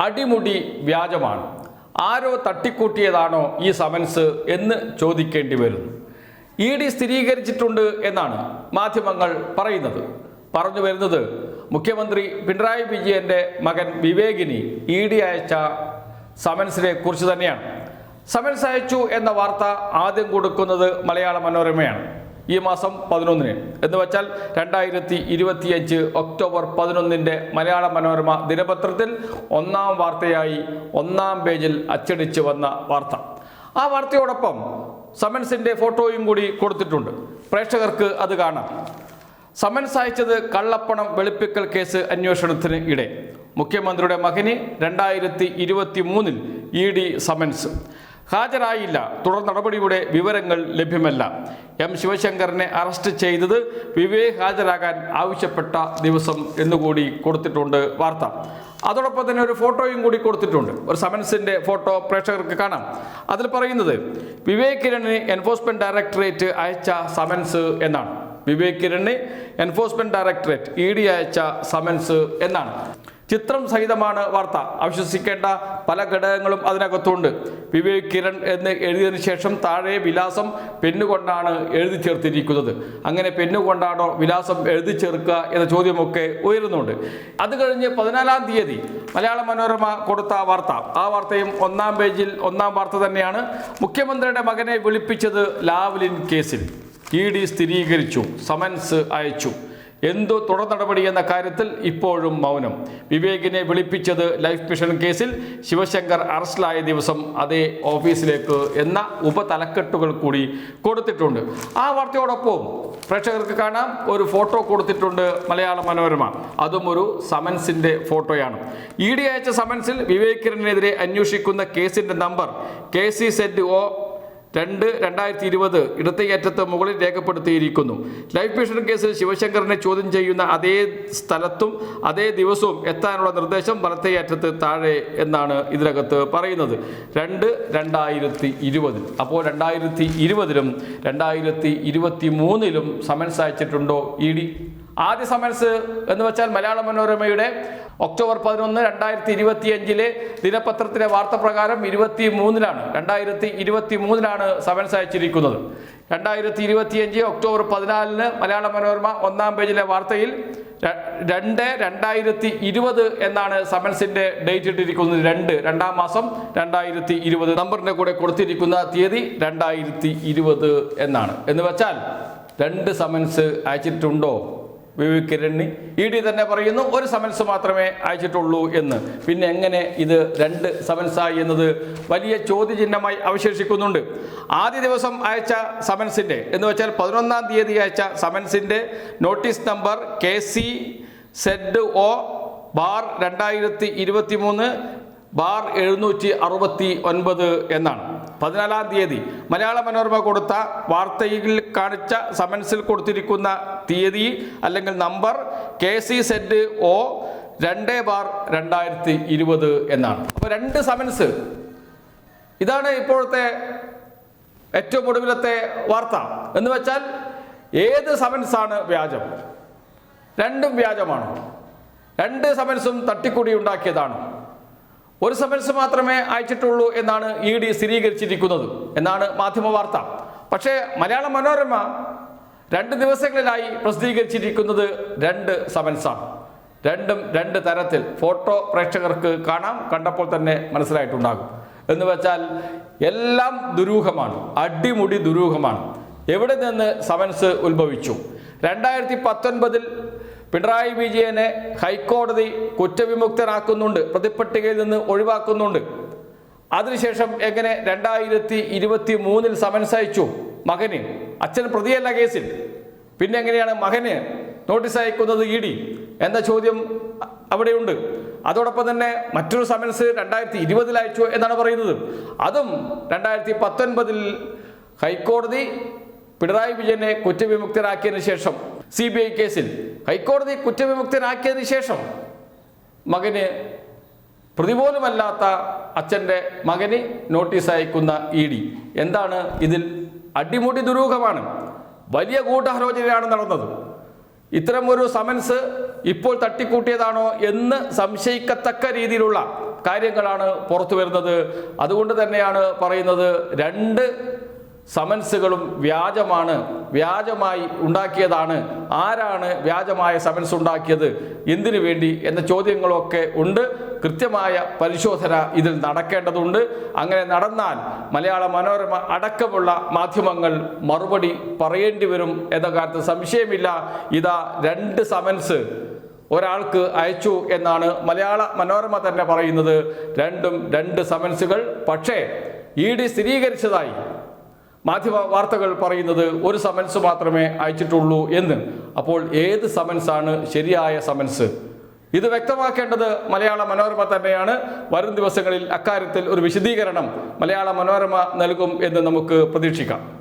അടിമുടി വ്യാജമാണ്. ആരോ തട്ടിക്കൂട്ടിയതാണോ ഈ സമൻസ് എന്ന് ചോദിക്കേണ്ടി വരുന്നു. ഇ ഡി സ്ഥിരീകരിച്ചിട്ടുണ്ട് എന്നാണ് മാധ്യമങ്ങൾ പറയുന്നത്. പറഞ്ഞു വരുന്നത് മുഖ്യമന്ത്രി പിണറായി വിജയന്റെ മകൻ വിവേകിനി ഇ ഡി അയച്ച സമൻസിനെ കുറിച്ച് തന്നെയാണ്. സമൻസ് അയച്ചു എന്ന വാർത്ത ആദ്യം കൊടുക്കുന്നത് മലയാള മനോരമയാണ്. ഈ മാസം പതിനൊന്നിന്. എന്ന് വെച്ചാൽ രണ്ടായിരത്തി ഇരുപത്തിയഞ്ച് ഒക്ടോബർ പതിനൊന്നിന്റെ മലയാള മനോരമ ദിനപത്രത്തിൽ ഒന്നാം വാർത്തയായി ഒന്നാം പേജിൽ അച്ചടിച്ച് വന്ന വാർത്ത. ആ വാർത്തയോടൊപ്പം സമൻസിന്റെ ഫോട്ടോയും കൂടി കൊടുത്തിട്ടുണ്ട്. പ്രേക്ഷകർക്ക് അത് കാണാം. സമൻസ് അയച്ചത് കള്ളപ്പണം വെളുപ്പിക്കൽ കേസ് അന്വേഷണത്തിന് ഇടെ. മുഖ്യമന്ത്രിയുടെ മകന് രണ്ടായിരത്തി ഇരുപത്തി മൂന്നിൽ ഇ ഡി സമൻസ്. ഹാജരായില്ല. തുടർ നടപടിയുടെ വിവരങ്ങൾ ലഭ്യമല്ല. എം ശിവശങ്കറിനെ അറസ്റ്റ് ചെയ്തത് വിവേക് ഹാജരാകാൻ ആവശ്യപ്പെട്ട ദിവസം എന്നുകൂടി കൊടുത്തിട്ടുണ്ട് വാർത്ത. അതോടൊപ്പം തന്നെ ഒരു ഫോട്ടോയും കൂടി കൊടുത്തിട്ടുണ്ട്. ഒരു സമൻസിന്റെ ഫോട്ടോ പ്രേക്ഷകർക്ക് കാണാം. അതിൽ പറയുന്നത് വിവേക് കിരണിന് എൻഫോഴ്സ്മെന്റ് ഡയറക്ടറേറ്റ് അയച്ച സമൻസ് എന്നാണ്. വിവേക് കിരണിന് എൻഫോഴ്സ്മെന്റ് ഡയറക്ടറേറ്റ് ഇ ഡി അയച്ച സമൻസ് എന്നാണ്. ചിത്രം സഹിതമാണ് വാർത്ത. അവിശ്വസിക്കേണ്ട പല ഘടകങ്ങളും അതിനകത്തുണ്ട്. വിവേക് കിരൺ എന്ന് എഴുതിയതിന് ശേഷം താഴെ വിലാസം പെന്നുകൊണ്ടാണ് എഴുതി ചേർത്തിരിക്കുന്നത്. അങ്ങനെ പെന്നുകൊണ്ടാണോ വിലാസം എഴുതി ചേർക്കുക എന്ന ചോദ്യമൊക്കെ ഉയരുന്നുണ്ട്. അത് കഴിഞ്ഞ് പതിനാലാം തീയതി മലയാള മനോരമ കൊടുത്ത വാർത്ത. ആ വാർത്തയും ഒന്നാം പേജിൽ ഒന്നാം വാർത്ത തന്നെയാണ്. മുഖ്യമന്ത്രിയുടെ മകനെ വിളിപ്പിച്ചത് ലാവ്ലിൻ കേസിൽ. ഇ ഡി സ്ഥിരീകരിച്ചു. സമൻസ് അയച്ചു. എന്തു തുടർ നടപടി എന്ന കാര്യത്തിൽ ഇപ്പോഴും മൗനം. വിവേകിനെ വിളിപ്പിച്ചത് ലൈഫ് മിഷൻ കേസിൽ ശിവശങ്കർ അറസ്റ്റിലായ ദിവസം അതേ ഓഫീസിലേക്ക് എന്ന ഉപതലക്കെട്ടുകൾ കൂടി കൊടുത്തിട്ടുണ്ട്. ആ വാർത്തയോടൊപ്പം പ്രേക്ഷകർക്ക് കാണാം. ഒരു ഫോട്ടോ കൊടുത്തിട്ടുണ്ട് മലയാള മനോരമ. അതും ഒരു സമൻസിന്റെ ഫോട്ടോയാണ്. ഇ ഡി അയച്ച സമൻസിൽ വിവേകിനെതിരെ അന്വേഷിക്കുന്ന കേസിന്റെ number K C Z O രണ്ട് രണ്ടായിരത്തി ഇരുപത് ഇടത്തേയറ്റത്ത് മുകളിൽ രേഖപ്പെടുത്തിയിരിക്കുന്നു. ലൈഫ് മിഷൻ കേസിൽ ശിവശങ്കറിനെ ചോദ്യം ചെയ്യുന്ന അതേ സ്ഥലത്തും അതേ ദിവസവും എത്താനുള്ള നിർദ്ദേശം വലത്തേയറ്റത്ത് താഴെ എന്നാണ് ഇതിനകത്ത് പറയുന്നത്. രണ്ട് രണ്ടായിരത്തി ഇരുപതിൽ അപ്പോൾ രണ്ടായിരത്തി ഇരുപതിലും രണ്ടായിരത്തി ഇരുപത്തി മൂന്നിലും സമൻസ് അയച്ചിട്ടുണ്ടോ ഇ ഡി? ആദ്യ സമൻസ് എന്ന് വെച്ചാൽ മലയാള മനോരമയുടെ ഒക്ടോബർ പതിനൊന്ന് രണ്ടായിരത്തി ഇരുപത്തി അഞ്ചിലെ ദിനപത്രത്തിലെ വാർത്ത പ്രകാരം ഇരുപത്തി മൂന്നിലാണ് രണ്ടായിരത്തി ഇരുപത്തി മൂന്നിലാണ് സമൻസ് അയച്ചിരിക്കുന്നത് രണ്ടായിരത്തി ഇരുപത്തിയഞ്ച് ഒക്ടോബർ പതിനാലിന് മലയാള മനോരമ ഒന്നാം പേജിലെ വാർത്തയിൽ രണ്ട് രണ്ടായിരത്തി ഇരുപത് എന്നാണ് സമൻസിന്റെ ഡേറ്റ് ഇട്ടിരിക്കുന്നത്. രണ്ട് രണ്ടാം മാസം രണ്ടായിരത്തി ഇരുപത് നമ്പറിന്റെ കൂടെ കൊടുത്തിരിക്കുന്ന തീയതി രണ്ടായിരത്തി ഇരുപത് എന്നാണ്. എന്ന് വെച്ചാൽ രണ്ട് സമൻസ് അയച്ചിട്ടുണ്ടോ? കിരണിന് ഇ ഡി തന്നെ പറയുന്നു ഒരു സമൻസ് മാത്രമേ അയച്ചിട്ടുള്ളൂ എന്ന്. പിന്നെ എങ്ങനെ ഇത് രണ്ട് സമൻസായി എന്നത് വലിയ ചോദ്യചിഹ്നമായി അവശേഷിക്കുന്നുണ്ട്. ആദ്യ ദിവസം അയച്ച സമൻസിന്റെ എന്ന് വെച്ചാൽ പതിനൊന്നാം തീയതി അയച്ച സമൻസിന്റെ notice number K C Z O bar രണ്ടായിരത്തി ഇരുപത്തി മൂന്ന് ബാർ എഴുന്നൂറ്റി അറുപത്തി ഒൻപത് എന്നാണ്. പതിനാലാം തീയതി മലയാള മനോരമ കൊടുത്ത വാർത്തയിൽ കാണിച്ച സമൻസിൽ കൊടുത്തിരിക്കുന്ന തീയതി അല്ലെങ്കിൽ number K C Z O രണ്ട് ബാർ രണ്ടായിരത്തി ഇരുപത് എന്നാണ്. അപ്പോൾ രണ്ട് സമൻസ്. ഇതാണ് ഇപ്പോഴത്തെ ഏറ്റവും ഒടുവിലത്തെ വാർത്ത. എന്ന് വെച്ചാൽ ഏത് സമൻസാണ് വ്യാജം? രണ്ടും വ്യാജമാണ്. രണ്ട് സമൻസും തട്ടിക്കൂടി ഉണ്ടാക്കിയതാണോ. ഒരു സമൻസ് മാത്രമേ അയച്ചിട്ടുള്ളൂ എന്നാണ് ഇ ഡി സ്ഥിരീകരിച്ചിരിക്കുന്നത്. എന്നാണ് മാധ്യമ വാർത്ത. പക്ഷേ മലയാള മനോരമ രണ്ട് ദിവസങ്ങളിലായി പ്രസിദ്ധീകരിച്ചിരിക്കുന്നത് രണ്ട് സമൻസാണ് രണ്ടും രണ്ട് തരത്തിൽ ഫോട്ടോ പ്രേക്ഷകർക്ക് കാണാം കണ്ടപ്പോൾ തന്നെ മനസ്സിലായിട്ടുണ്ടാകും. എന്ന് വെച്ചാൽ എല്ലാം ദുരൂഹമാണ് അടിമുടി ദുരൂഹമാണ്. എവിടെ നിന്ന് സമൻസ് ഉത്ഭവിച്ചു? രണ്ടായിരത്തി പത്തൊൻപതിൽ പിണറായി വിജയനെ ഹൈക്കോടതി കുറ്റവിമുക്തനാക്കുന്നുണ്ട് പ്രതിപ്പട്ടികയിൽ നിന്ന് ഒഴിവാക്കുന്നുണ്ട്. അതിനുശേഷം എങ്ങനെ രണ്ടായിരത്തി ഇരുപത്തി മൂന്നിൽ സമൻസ് അയച്ചു? മകന്. അച്ഛൻ പ്രതിയല്ല കേസിൽ. പിന്നെ എങ്ങനെയാണ് മകന് നോട്ടീസ് അയക്കുന്നത് ഇ ഡി? എന്ന ചോദ്യം അവിടെയുണ്ട്. അതോടൊപ്പം തന്നെ മറ്റൊരു സമൻസ് രണ്ടായിരത്തി ഇരുപതിൽ അയച്ചു എന്നാണ് പറയുന്നത്. അതും രണ്ടായിരത്തി പത്തൊൻപതിൽ ഹൈക്കോടതി പിണറായി വിജയനെ കുറ്റവിമുക്തരാക്കിയതിനു ശേഷം. സി ബി ഐ കേസിൽ ഹൈക്കോടതി കുറ്റവിമുക്തനാക്കിയതിനു ശേഷം മകന് പ്രതിപോലുമല്ലാത്ത അച്ഛന്റെ മകന് നോട്ടീസ് അയക്കുന്ന ഇ ഡി. എന്താണ് ഇതിൽ അടിമുടി ദുരൂഹമാണ്? വലിയ ഗൂഢാലോചനയാണ് നടന്നത്. ഇത്തരം ഒരു സമൻസ് ഇപ്പോൾ തട്ടിക്കൂട്ടിയതാണോ എന്ന് സംശയിക്കത്തക്ക രീതിയിലുള്ള കാര്യങ്ങളാണ് പുറത്തു വരുന്നത് അതുകൊണ്ട് തന്നെയാണ് പറയുന്നത് രണ്ട് സമൻസുകളും വ്യാജമാണ് വ്യാജമായി ഉണ്ടാക്കിയതാണ്. ആരാണ് വ്യാജമായ സമൻസ് ഉണ്ടാക്കിയത്? എന്തിനു വേണ്ടി? എന്ന ചോദ്യങ്ങളൊക്കെ ഉണ്ട്. കൃത്യമായ പരിശോധന ഇതിൽ നടക്കേണ്ടതുണ്ട്. അങ്ങനെ നടന്നാൽ മലയാള മനോരമ അടക്കമുള്ള മാധ്യമങ്ങൾ മറുപടി പറയേണ്ടി വരും എന്ന കാര്യത്തിൽ സംശയമില്ല. ഇതാ രണ്ട് സമൻസ് ഒരാൾക്ക് അയച്ചു എന്നാണ് മലയാള മനോരമ തന്നെ പറയുന്നത്. രണ്ടും രണ്ട് സമൻസുകൾ. പക്ഷേ ഇ ഡി സ്ഥിരീകരിച്ചതായി. മാധ്യമ വാർത്തകൾ പറയുന്നത് ഒരു സമൻസ് മാത്രമേ അയച്ചിട്ടുള്ളൂ എന്ന്. അപ്പോൾ ഏത് സമൻസാണ് ശരിയായ സമൻസ്? ഇത് വ്യക്തമാക്കേണ്ടത് മലയാള മനോരമ തന്നെയാണ്. വരും ദിവസങ്ങളിൽ അക്കാര്യത്തിൽ ഒരു വിശദീകരണം മലയാള മനോരമ നൽകും എന്ന് നമുക്ക് പ്രതീക്ഷിക്കാം.